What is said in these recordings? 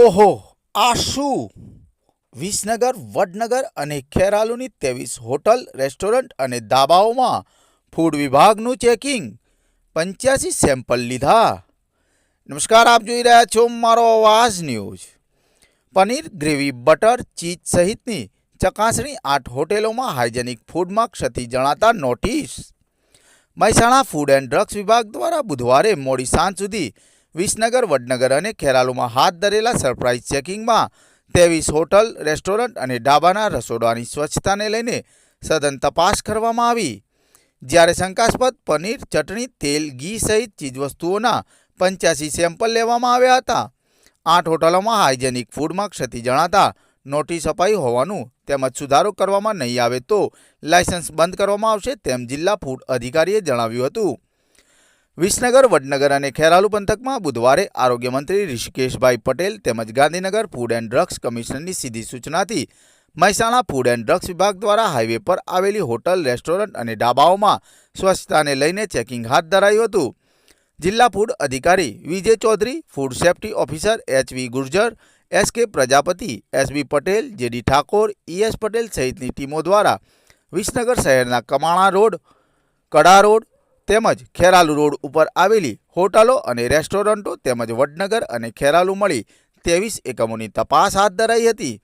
ઓહો આ શું વિસનગર, વડનગર અને ખેરાલુની ત્રેવીસ હોટલ, રેસ્ટોરન્ટ અને ધાબાઓમાં ફૂડ વિભાગનું ચેકિંગ. પંચ્યાસી સેમ્પલ લીધા. નમસ્કાર, આપ જોઈ રહ્યા છો મારો અવાજ news. Paneer, gravy, butter, cheese સહિતની ચકાસણી આઠ હોટેલોમાં હાઇજેનિક ફૂડમાં ક્ષતિ જણાતા notice. Mehsana food and drugs વિભાગ દ્વારા બુધવારે મોડી સાંજ સુધી વિસનગર, વડનગર અને ખેરાલુમાં હાથ ધરેલા સરપ્રાઇઝ ચેકિંગમાં ત્રેવીસ હોટલ, રેસ્ટોરન્ટ અને ઢાબાના રસોડાની સ્વચ્છતાને લઈને સઘન તપાસ કરવામાં આવી. જ્યારે શંકાસ્પદ પનીર, ચટણી, તેલ, ઘી સહિત ચીજવસ્તુઓના પંચ્યાસી સેમ્પલ લેવામાં આવ્યા હતા. આઠ હોટલોમાં હાઇજેનિક ફૂડમાં ક્ષતિ જણાતા નોટિસ અપાઈ હોવાનું તેમજ સુધારો કરવામાં નહીં આવે તો લાયસન્સ બંધ કરવામાં આવશે તેમ જિલ્લા ફૂડ અધિકારીએ જણાવ્યું હતું. વિસનગર, વડનગર અને ખેરાલુ પંથકમાં બુધવારે આરોગ્ય મંત્રી ઋષિકેશભાઈ પટેલ તેમજ ગાંધીનગર ફૂડ એન્ડ ડ્રગ્સ કમિશનરની સીધી સૂચનાથી મહેસાણા ફૂડ એન્ડ ડ્રગ્સ વિભાગ દ્વારા હાઈવે પર આવેલી હોટલ, રેસ્ટોરન્ટ અને ઢાબાઓમાં સ્વચ્છતાને લઈને ચેકિંગ હાથ ધરાયું હતું. જિલ્લા ફૂડ અધિકારી Vijay Chaudhary, food safety officer HV Gurjar, S K Prajapati SB Patel JD Thakor ES Patel સહિતની ટીમો દ્વારા વિસનગર શહેરના કમાણા રોડ, કડા રોડ તેમજ ખેરાલુ રોડ ઉપર આવેલી હોટલો અને રેસ્ટોરન્ટો તેમજ વડનગર અને ખેરાલુ મળી ત્રેવીસ એકમોની તપાસ હાથ ધરાઈ હતી,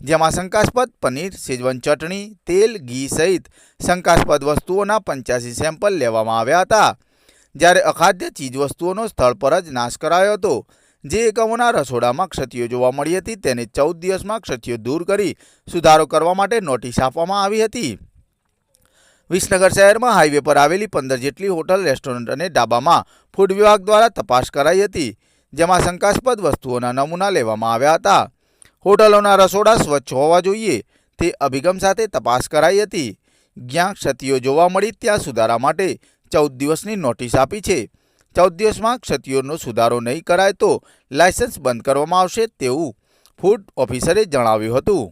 જેમાં શંકાસ્પદ પનીર, શેજવાન ચટણી, તેલ, ઘી સહિત શંકાસ્પદ વસ્તુઓના પંચ્યાસી સેમ્પલ લેવામાં આવ્યા હતા. જ્યારે અખાદ્ય ચીજવસ્તુઓનો સ્થળ પર જ નાશ કરાયો હતો, જે એકમોના રસોડામાં ક્ષતિઓ જોવા મળી હતી, તેને ચૌદ દિવસમાં ક્ષતિઓ દૂર કરી સુધારો કરવા માટે નોટિસ આપવામાં આવી હતી. વિસનગર શહેરમાં હાઈવે પર આવેલી પંદર જેટલી હોટલ, રેસ્ટોરન્ટ અને ઢાબામાં ફૂડ વિભાગ દ્વારા તપાસ કરાઈ હતી, જેમાં શંકાસ્પદ વસ્તુઓના નમૂના લેવામાં આવ્યા હતા. હોટલોના રસોડા સ્વચ્છ હોવા જોઈએ, તે અભિગમ સાથે તપાસ કરાઈ હતી. જ્યાં ક્ષતિઓ જોવા મળી ત્યાં સુધારા માટે ચૌદ દિવસની નોટિસ આપી છે. ચૌદ દિવસમાં ક્ષતિઓનો સુધારો નહીં કરાય તો લાયસન્સ બંધ કરવામાં આવશે તેવું ફૂડ ઓફિસરે જણાવ્યું હતું.